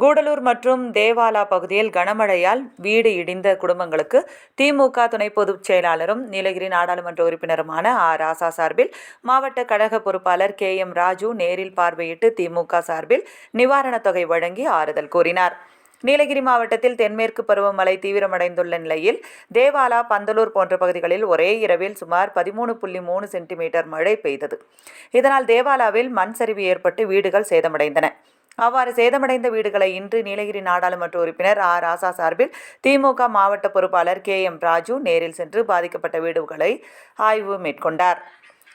கூடலூர் மற்றும் தேவாலா பகுதியில் கனமழையால் வீடு இடிந்த குடும்பங்களுக்கு திமுக துணை பொதுச் செயலாளரும் நீலகிரி நாடாளுமன்ற உறுப்பினருமான ஆ ராசா சார்பில் மாவட்ட கழக பொறுப்பாளர் கே. எம். ராஜு நேரில் பார்வையிட்டு திமுக சார்பில் நிவாரணத் தொகை வழங்கி ஆறுதல் கூறினார். நீலகிரி மாவட்டத்தில் தென்மேற்கு பருவமழை தீவிரமடைந்துள்ள நிலையில் தேவாலா பந்தலூர் போன்ற பகுதிகளில் ஒரே இரவில் சுமார் பதிமூணு புள்ளி மூணு சென்டிமீட்டர் மழை பெய்தது. இதனால் தேவாலாவில் மண் சரிவு ஏற்பட்டு வீடுகள் சேதமடைந்தன. அவ்வாறு சேதமடைந்த வீடுகளை இன்று நீலகிரி நாடாளுமன்ற உறுப்பினர் ஆ ராசா சார்பில் திமுக மாவட்ட பொறுப்பாளர் கே. எம். ராஜு நேரில் சென்று பாதிக்கப்பட்ட வீடுகளை ஆய்வு மேற்கொண்டார்.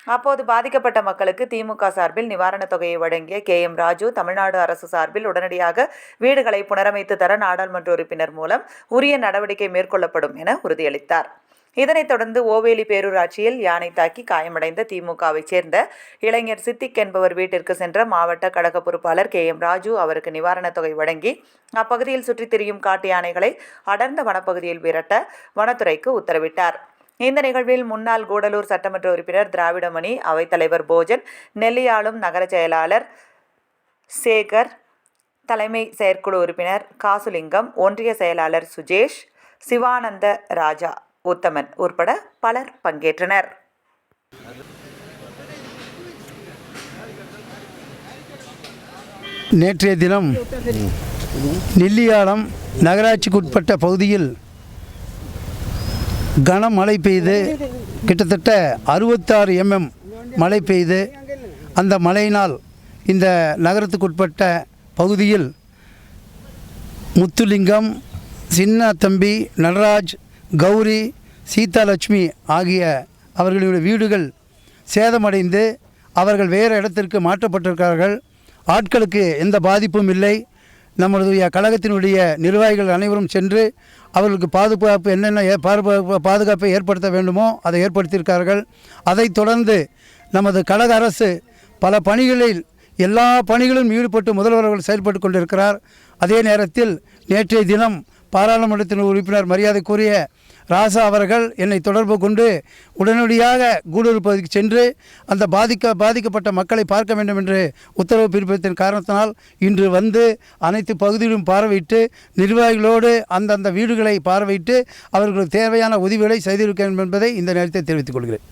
அப்போது பாதிக்கப்பட்ட மக்களுக்கு திமுக சார்பில் நிவாரணத் தொகையை வழங்கிய கே. எம். ராஜு தமிழ்நாடு அரசு சார்பில் உடனடியாக வீடுகளை புனரமைத்து தர நாடாளுமன்ற உறுப்பினர் மூலம் உரிய நடவடிக்கை மேற்கொள்ளப்படும் என உறுதியளித்தார். இதனைத் தொடர்ந்து ஓவேலி பேரூராட்சியில் யானை தாக்கி காயமடைந்த திமுகவைச் சேர்ந்த இளைஞர் சித்திக் என்பவர் வீட்டிற்கு சென்ற மாவட்ட கழக பொறுப்பாளர் கே எம் ராஜு அவருக்கு நிவாரணத் தொகை வழங்கி அப்பகுதியில் சுற்றித் திரியும் காட்டு யானைகளை அடர்ந்த வனப்பகுதியில் விரட்ட வனத்துறைக்கு உத்தரவிட்டார். இந்த நிகழ்வில் முன்னாள் கூடலூர் சட்டமன்ற உறுப்பினர் திராவிடமணி அவைத்தலைவர் போஜன் நெல்லியாளும் நகர செயலாளர் சேகர் தலைமை செயற்குழு உறுப்பினர் காசுலிங்கம் ஒன்றிய செயலாளர் சுஜேஷ் சிவானந்த ராஜா. உத்தமன் உட்பட பலர் பங்கேற்றனர். நேற்றைய தினம் நெல்லியாளம் நகராட்சிக்குட்பட்ட பகுதியில் கனமழை பெய்து கிட்டத்தட்ட அறுபத்தாறு எம்எம் மழை பெய்து. அந்த மழையினால் இந்த நகரத்துக்குட்பட்ட பகுதியில் முத்துலிங்கம் சின்ன தம்பி நடராஜ் கௌரி சீதாலட்சுமி ஆகிய அவர்களுடைய வீடுகள் சேதமடைந்து அவர்கள் வேறு இடத்திற்கு மாற்றப்பட்டிருக்கிறார்கள். ஆட்களுக்கு எந்த பாதிப்பும் இல்லை. நம்மளுடைய கழகத்தினுடைய நிர்வாகிகள் அனைவரும் சென்று அவர்களுக்கு பாதுகாப்பு என்னென்ன பாதுகாப்பை ஏற்படுத்த வேண்டுமோ அதை ஏற்படுத்தியிருக்கார்கள் அதைத் தொடர்ந்து நமது கழக அரசு பல பணிகளில் எல்லா பணிகளும் ஈடுபட்டு முதல்வர் அவர்கள் செயல்பட்டு கொண்டிருக்கிறார். அதே நேரத்தில் நேற்றைய தினம் பாராளுமன்றத்தின் உறுப்பினர் மரியாதைக்குரிய ராசா அவர்கள் என்னை தொடர்பு கொண்டு உடனடியாக கூடூர் பகுதிக்கு சென்று அந்த பாதிக்க பாதிக்கப்பட்ட மக்களை பார்க்க வேண்டும் என்று உத்தரவு பிறப்பித்ததன் காரணத்தினால் இன்று வந்து அனைத்து பகுதியிலும் பார்வையிட்டு நிர்வாகிகளோடு அந்தந்த வீடுகளை பார்வையிட்டு அவர்களுக்கு தேவையான உதவிகளை செய்திருக்கிறேன் என்பதை இந்த நேரத்தில் தெரிவித்துக் கொள்கிறேன்.